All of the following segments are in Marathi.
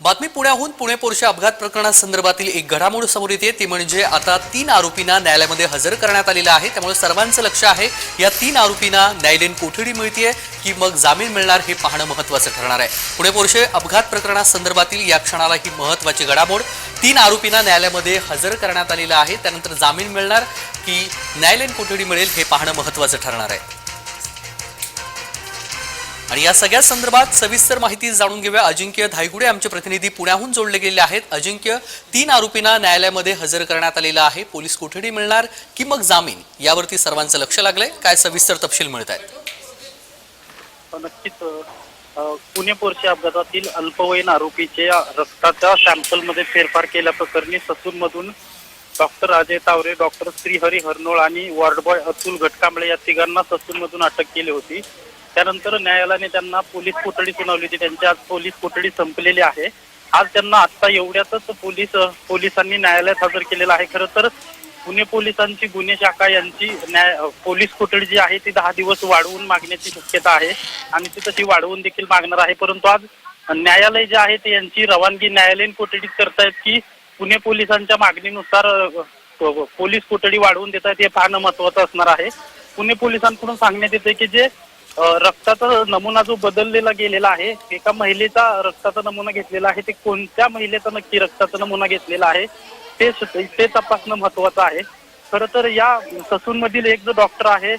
बातमी पुण्याहून पुणे पोरशे अपघात प्रकरणासंदर्भातील एक घडामोड समोर येते. ती म्हणजे आता तीन आरोपींना न्यायालयामध्ये हजर करण्यात आलेलं आहे. त्यामुळे सर्वांचं लक्ष आहे. या तीन आरोपींना न्यायालयीन कोठडी मिळतीये की मग जामीन मिळणार हे पाहणं महत्त्वाचं ठरणार आहे. पुणे पोरशे अपघात प्रकरणासंदर्भातील या क्षणाला ही महत्त्वाची घडामोड. तीन आरोपींना न्यायालयामध्ये हजर करण्यात आलेलं आहे. त्यानंतर जामीन मिळणार की न्यायालयीन कोठडी मिळेल हे पाहणं महत्त्वाचं ठरणार आहे. आणि या सगळ्या संदर्भात सविस्तर माहिती जाणून घेऊया. अजिंक्य धायगुडे आमचे प्रतिनिधी पुण्याहून जोडले गेले आहेत. अजिंक्य तीन आरोपींना न्यायालयामध्ये हजर करण्यात आलेलं आहे. पोलीस कोठडी मिळणार की मग जामीन? यावरती सर्वांचं लक्ष लागलंय. काय सविस्तर तपशील मिळत आहेत नक्कीच. पुणे पोरशे अपघातातील अल्पवयीन आरोपीचे रक्ताच्या सॅम्पलमध्ये फेरफार केल्याप्रकरणी ससूनमधून डॉक्टर अजय तावरे डॉक्टर श्रीहरी हरनोळ आणि वॉर्डबॉय अतुल घटकांबळे या तिघांना ससूनमधून अटक केली होती. त्यानंतर न्यायालयाने त्यांना पोलीस कोठडी सुनावली होती. त्यांची आज पोलीस कोठडी संपलेली आहे. आज त्यांना आता एवढ्यातच पोलीस पोलिसांनी न्यायालयात हजर केलेलं आहे. खरं तर पुणे पोलिसांची गुन्हे शाखा यांची न्याय पोलीस कोठडी जी आहे ती दहा दिवस वाढवून मागण्याची शक्यता आहे. आणि ती तशी वाढवून देखील मागणार आहे. परंतु आज न्यायालय जे आहे ते यांची रवानगी न्यायालयीन कोठडीत करतायत की पुणे पोलिसांच्या मागणीनुसार पोलीस कोठडी वाढवून देत आहेत हे पाहणं महत्वाचं असणार आहे. पुणे पोलिसांकडून सांगण्यात येते की जे रक्ताचा नमुना जो बदललेला गेलेला आहे एका महिलेचा रक्ताचा नमुना घेतलेला आहे ते कोणत्या महिलेचा नक्की रक्ताचा नमुना घेतलेला आहे ते ते तपासणं महत्वाचं आहे. खरं तर या ससूनमधील एक जो डॉक्टर आहे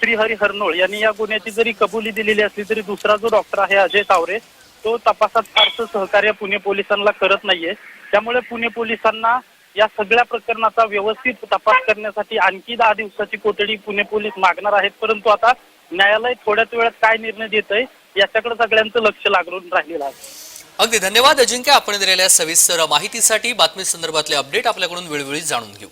श्रीहरी हरनोळ यांनी या गुन्ह्याची जरी कबुली दिलेली असली तरी दुसरा जो डॉक्टर आहे अजय तावरे तो तपासात फारसं सहकार्य पुणे पोलिसांना करत नाहीये. त्यामुळे पुणे पोलिसांना या सगळ्या प्रकरणाचा व्यवस्थित तपास करण्यासाठी आणखी दहा दिवसाची कोठडी पुणे पोलीस मागणार आहेत परंतु आता न्यायालय थोड्याच वेळात काय निर्णय देत आहे याच्याकडे सगळ्यांचं लक्ष लागून राहिलेलं आहे. अगदी धन्यवाद अजिंक्य. आपण दिलेल्या सविस्तर माहितीसाठी बातमी संदर्भातले अपडेट आपल्याकडून वेळोवेळी जाणून घेऊ.